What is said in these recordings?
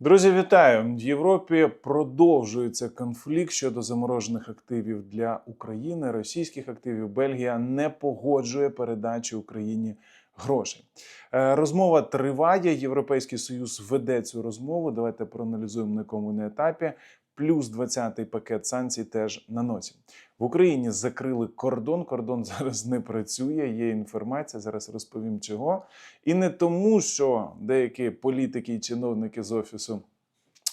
Друзі, вітаю! В Європі продовжується конфлікт щодо заморожених активів для України, російських активів. Бельгія не погоджує передачу Україні грошей. Е, Розмова триває. Європейський союз веде цю розмову. Давайте проаналізуємо на якому на етапі. Плюс 20-й пакет санкцій теж на носі. В Україні закрили кордон. Кордон зараз не працює. Є інформація. Зараз розповім чого. І не тому, що деякі політики і чиновники з офісу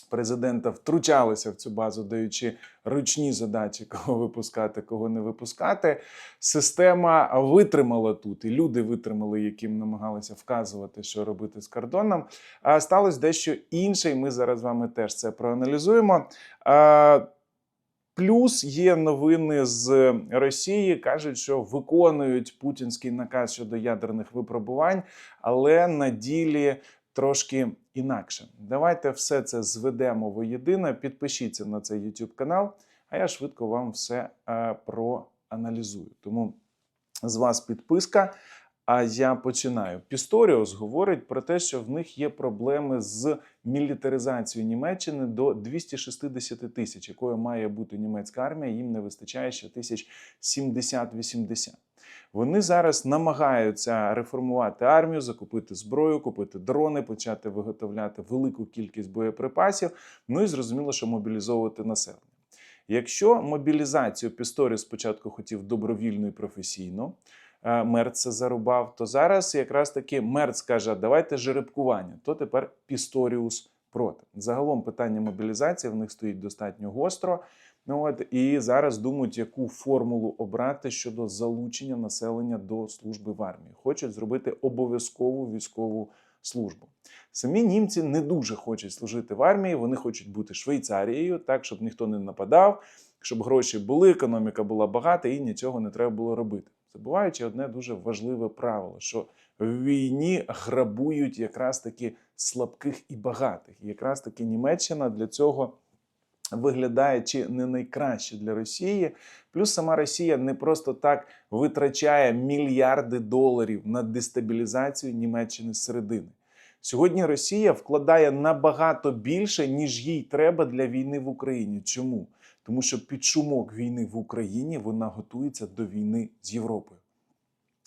президента втручалися в цю базу, даючи ручні задачі, кого випускати, кого не випускати. Система витримала тут, і люди витримали, яким намагалися вказувати, що робити з кордоном. А сталося дещо інше, і ми зараз з вами теж це проаналізуємо. Плюс є новини з Росії, кажуть, що виконують путінський наказ щодо ядерних випробувань, але на ділі трошки інакше. Давайте все це зведемо воєдино. Підпишіться на цей YouTube канал, а я швидко вам все е, проаналізую. Тому з вас підписка. А я починаю. Пісторіус говорить про те, що в них є проблеми з мілітаризацією Німеччини до 260 тисяч, якою має бути німецька армія. Їм не вистачає ще тисяч 70-80. Вони зараз намагаються реформувати армію, закупити зброю, купити дрони, почати виготовляти велику кількість боєприпасів. Ну і зрозуміло, що мобілізовувати населення. Якщо мобілізацію Пісторіус спочатку хотів добровільно і професійно, Мерц це зарубав, то зараз якраз таки Мерц каже, давайте жеребкування, то тепер Пісторіус проти. Загалом питання мобілізації в них стоїть достатньо гостро. Ну от і зараз думають, яку формулу обрати щодо залучення населення до служби в армії. Хочуть зробити обов'язкову військову службу. Самі німці не дуже хочуть служити в армії. Вони хочуть бути Швейцарією, так щоб ніхто не нападав, щоб гроші були, економіка була багата і нічого не треба було робити. Забуваючи одне дуже важливе правило: що в війні грабують якраз таки слабких і багатих. І якраз таки Німеччина для цього виглядає чи не найкраще для Росії. Плюс сама Росія не просто так витрачає мільярди доларів на дестабілізацію Німеччини середини. Сьогодні Росія вкладає набагато більше, ніж їй треба для війни в Україні. Чому? Тому що під шумок війни в Україні вона готується до війни з Європою.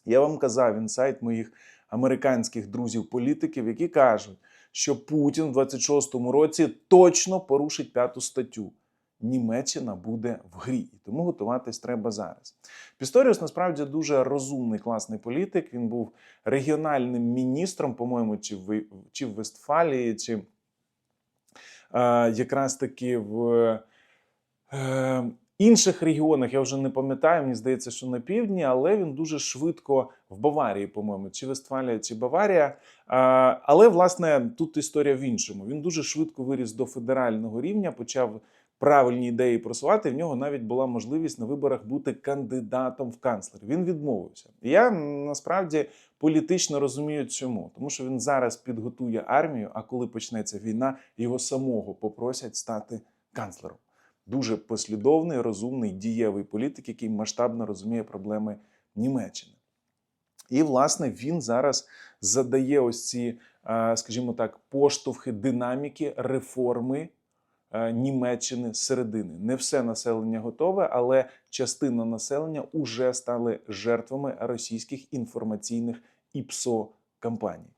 Я вам казав інсайт моїх американських друзів-політиків, які кажуть, що Путін в 26-му році точно порушить п'яту статтю. Німеччина буде в грі, і тому готуватись треба зараз. Пісторіус насправді дуже розумний, класний політик. Він був регіональним міністром, по-моєму, чи в, чи в Вестфалії, чи е, якраз таки в е, інших регіонах. Я вже не пам'ятаю, мені здається, що на півдні, але він дуже швидко в Баварії, по-моєму, чи Вестфалія, чи Баварія. Але власне тут історія в іншому. Він дуже швидко виріс до федерального рівня, почав правильні ідеї просувати. В нього навіть була можливість на виборах бути кандидатом в канцлер. Він відмовився. Я насправді політично розумію, чому, тому що він зараз підготує армію. А коли почнеться війна, його самого попросять стати канцлером. Дуже послідовний, розумний, дієвий політик, який масштабно розуміє проблеми Німеччини. І, власне, він зараз задає ось ці, е, скажімо так, поштовхи динаміки реформи е, Німеччини середини. Не все населення готове, але частина населення вже стали жертвами російських інформаційних ІПСО кампаній.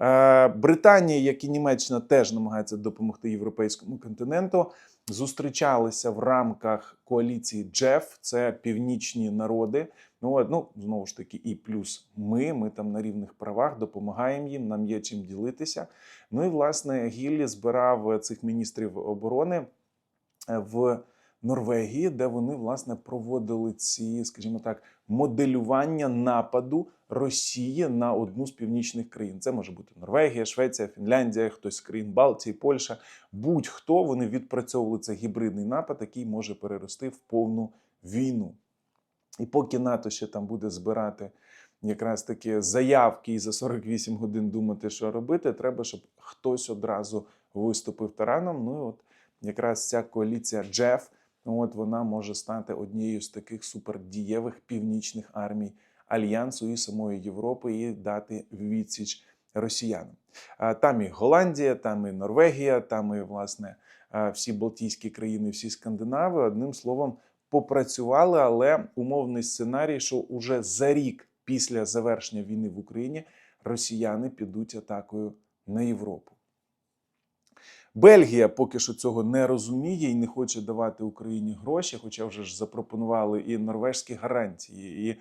Е, Британія, як і Німеччина, теж намагається допомогти європейському континенту. Зустрічалися в рамках коаліції Джеф, це північні народи. Ну, ну знову ж таки, і плюс ми. Ми там на рівних правах допомагаємо їм. Нам є чим ділитися. Ну і власне Гіллі збирав цих міністрів оборони е, в Норвегії, де вони власне проводили ці, скажімо так, моделювання нападу Росії на одну з північних країн. Це може бути Норвегія, Швеція, Фінляндія, хтось з країн Балтії, Польща. Будь-хто вони відпрацьовували цей гібридний напад, який може перерости в повну війну. І поки НАТО ще там буде збирати якраз такі заявки і за 48 годин думати, що робити, треба, щоб хтось одразу виступив тараном. Ну і от якраз ця коаліція Джеф, от вона може стати однією з таких супердієвих північних армій альянсу і самої Європи, і дати відсіч росіянам. Там і Голландія, там і Норвегія, там і власне всі Балтійські країни, всі Скандинави. Одним словом, попрацювали, але умовний сценарій, що уже за рік після завершення війни в Україні росіяни підуть атакою на Європу. Бельгія поки що цього не розуміє і не хоче давати Україні гроші, хоча вже ж запропонували і норвежські гарантії, і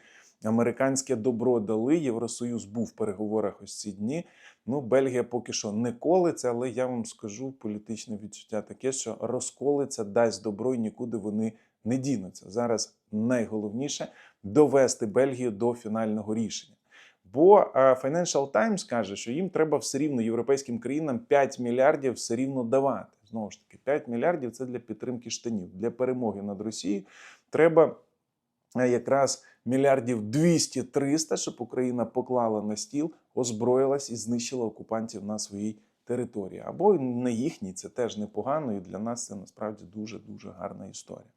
американське добро дали. Євросоюз був в переговорах ось ці дні. Ну, Бельгія поки що не колиться, але я вам скажу політичне відчуття таке, що розколиться, дасть добро і нікуди вони не дінуться. Зараз найголовніше довести Бельгію до фінального рішення. Бо Financial Times каже, що їм треба все рівно європейським країнам 5 мільярдів все рівно давати. Знову ж таки, 5 мільярдів це для підтримки штанів. Для перемоги над Росією треба якраз мільярдів 200-300, щоб Україна поклала на стіл, озброїлась і знищила окупантів на своїй території. Або на їхній, це теж непогано, і для нас це насправді дуже дуже гарна історія.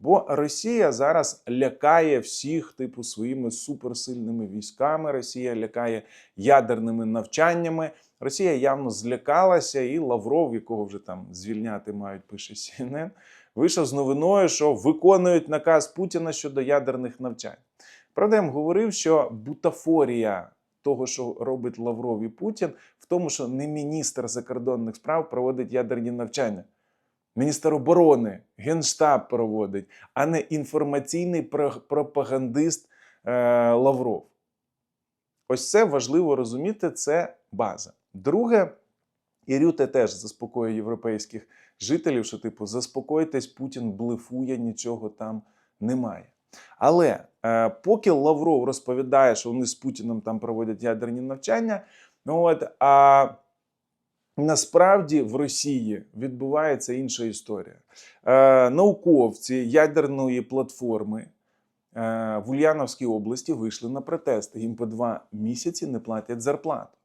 Бо Росія зараз лякає всіх, типу, своїми суперсильними військами. Росія лякає ядерними навчаннями. Росія явно злякалася, і Лавров, якого вже там звільняти мають, пише CNN, вийшов з новиною, що виконують наказ Путіна щодо ядерних навчань. Правда, я вам говорив, що бутафорія того, що робить Лавров і Путін, в тому, що не міністр закордонних справ проводить ядерні навчання. Міністр оборони, Генштаб проводить, а не інформаційний пропагандист е, Лавров. Ось це важливо розуміти, це база. Друге, і Рюте теж заспокоює європейських жителів, що, типу, заспокойтесь, Путін блефує, нічого там немає. Але е, поки Лавров розповідає, що вони з Путіном там проводять ядерні навчання, ну от, а Насправді в Росії відбувається інша історія. Е, науковці ядерної платформи е, в Ульяновській області вийшли на протести. Їм по два місяці не платять зарплату.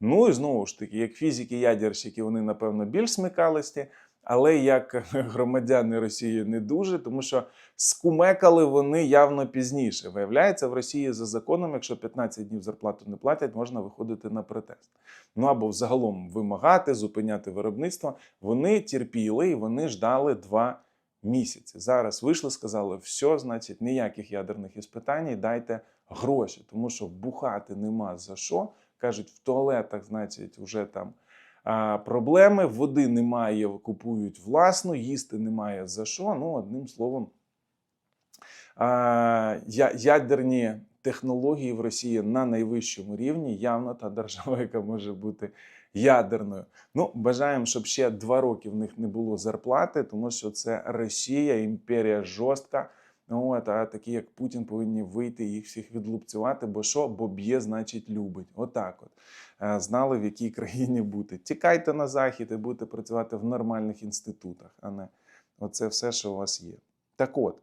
Ну і знову ж таки, як фізики-ядерщики, вони, напевно, більш смикалисті, але як громадяни Росії не дуже, тому що скумекали вони явно пізніше. Виявляється, в Росії за законом, якщо 15 днів зарплату не платять, можна виходити на протест. Ну або взагалом вимагати, зупиняти виробництво. Вони терпіли і вони ждали два місяці. Зараз вийшли, сказали, все, значить, ніяких ядерних іспитань, дайте гроші, тому що бухати нема за що. Кажуть, в туалетах, значить, вже там проблеми, води немає, купують власну, їсти немає за що. Ну, одним словом, ядерні технології в Росії на найвищому рівні, явно та держава, яка може бути ядерною. Ну, бажаємо, щоб ще два роки в них не було зарплати, тому що це Росія, імперія жорстка. Ну, от, а такі, як Путін, повинні вийти їх всіх відлупцювати, бо що? Бо б'є, значить, любить. Отак от. Е, знали, в якій країні бути. Тікайте на захід і будете працювати в нормальних інститутах, а не оце все, що у вас є. Так от.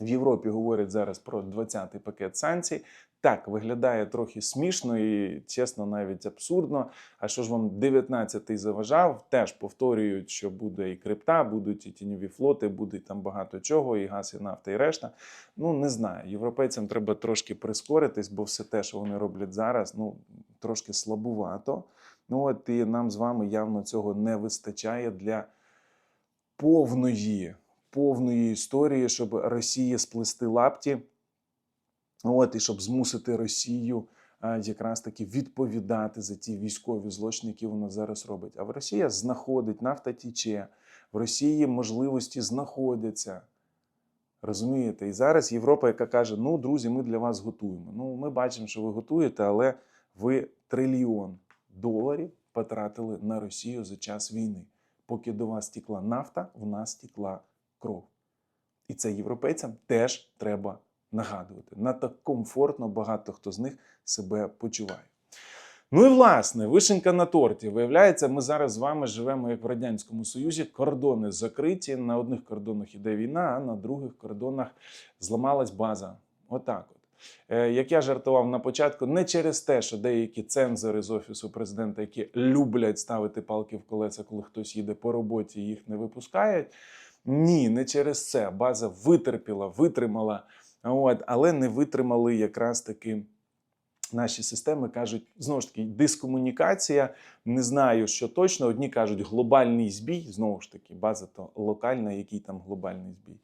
В Європі говорять зараз про 20-й пакет санкцій. Так, виглядає трохи смішно і, чесно, навіть абсурдно. А що ж вам 19-й заважав? Теж повторюють, що буде і крипта, будуть і тіньові флоти, буде там багато чого, і газ, і нафта, і решта. Ну, не знаю. Європейцям треба трошки прискоритись, бо все те, що вони роблять зараз, ну трошки слабувато. Ну от і нам з вами явно цього не вистачає для повної повної історії, щоб Росія сплести лапті, от, і щоб змусити Росію а, якраз таки відповідати за ті військові злочини, які вона зараз робить. А в Росія знаходить нафта тіче, в Росії можливості знаходяться. Розумієте? І зараз Європа, яка каже: ну, друзі, ми для вас готуємо. Ну, ми бачимо, що ви готуєте, але ви трильйон доларів потратили на Росію за час війни. Поки до вас тікла нафта, в нас тікла кров. І це європейцям теж треба нагадувати. Надто комфортно багато хто з них себе почуває. Ну і власне, вишенька на торті. Виявляється, ми зараз з вами живемо як в Радянському Союзі. Кордони закриті. На одних кордонах іде війна, а на других кордонах зламалась база. Отак от. Е, як я жартував на початку, не через те, що деякі цензори з офісу президента, які люблять ставити палки в колеса, коли хтось їде по роботі, їх не випускають. Ні, не через це. База витерпіла, витримала, от, але не витримали якраз таки Наші системи кажуть, знову ж таки, дискомунікація. Не знаю, що точно. Одні кажуть глобальний збій. Знову ж таки, база то локальна, який там глобальний збій.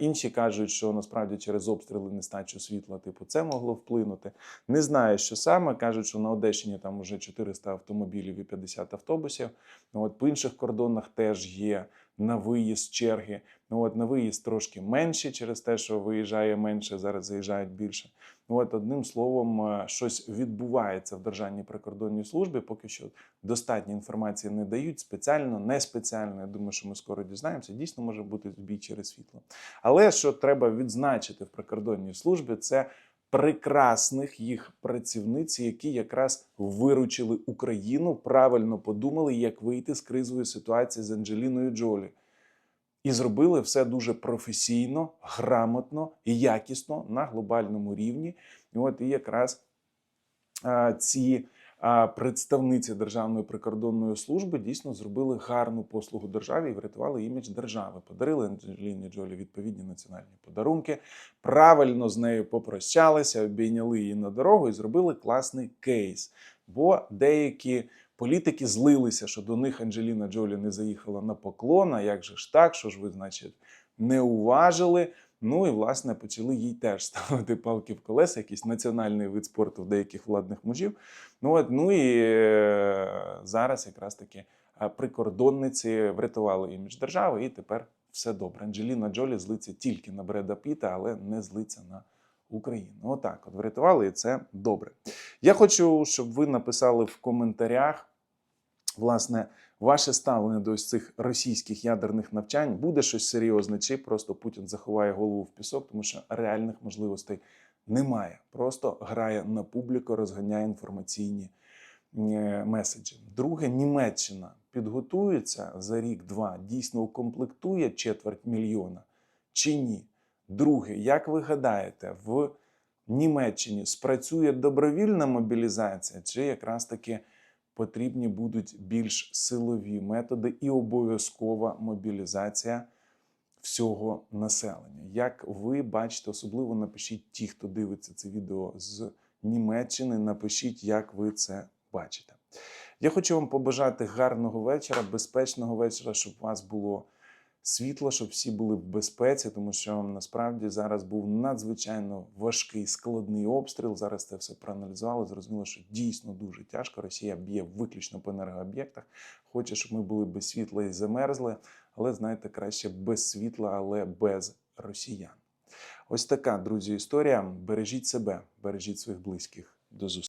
Інші кажуть, що насправді через обстріли нестачу світла, типу, це могло вплинути. Не знаю, що саме. кажуть, що на Одещині там вже 400 автомобілів і 50 автобусів. От по інших кордонах теж є на виїзд черги. Ну от на виїзд трошки менші через те, що виїжджає менше, зараз заїжджають більше. Ну, от одним словом, е, щось відбувається в Державній прикордонній службі. Поки що достатньо інформації не дають спеціально, не спеціально. Я думаю, що ми скоро дізнаємося. Дійсно може бути збій через світло. Але що треба відзначити в прикордонній службі, це прекрасних їх працівниць, які якраз виручили Україну, правильно подумали, як вийти з кризової ситуації з Анджеліною Джолі. І зробили все дуже професійно, грамотно і якісно на глобальному рівні. І от і якраз а, ці представниці Державної прикордонної служби дійсно зробили гарну послугу державі і врятували імідж держави. Подарили Анджеліні Джолі відповідні національні подарунки, правильно з нею попрощалися, обійняли її на дорогу і зробили класний кейс. Бо деякі політики злилися, що до них Анджеліна Джолі не заїхала на поклон. А як же ж так? Що ж ви, значить, не уважили? Ну і власне почали їй теж ставити палки в колеса, якийсь національний вид спорту в деяких владних мужів. Ну от ну і е, зараз якраз таки е, прикордонниці врятували імідж держави, і тепер все добре. Анджеліна Джолі злиться тільки на Бреда Піта, але не злиться на Україну. Отак, от врятували, і це добре. Я хочу, щоб ви написали в коментарях. Власне, ваше ставлення до ось цих російських ядерних навчань буде щось серйозне, чи просто Путін заховає голову в пісок, тому що реальних можливостей немає. Просто грає на публіку, розганяє інформаційні е, меседжі. Друге, Німеччина підготується за рік-два, дійсно укомплектує четверть мільйона чи ні? Друге, як ви гадаєте, в Німеччині спрацює добровільна мобілізація, чи якраз таки потрібні будуть більш силові методи і обов'язкова мобілізація всього населення? Як ви бачите, особливо напишіть ті, хто дивиться це відео з Німеччини, напишіть, як ви це бачите. Я хочу вам побажати гарного вечора, безпечного вечора, щоб у вас було світло, щоб всі були в безпеці, тому що насправді зараз був надзвичайно важкий складний обстріл. Зараз це все проаналізували. Зрозуміло, що дійсно дуже тяжко. Росія б'є виключно по енергооб'єктах. Хоче, щоб ми були без світла і замерзли, але знаєте, краще без світла, але без росіян. Ось така, друзі, історія. Бережіть себе, бережіть своїх близьких. До зустрічі.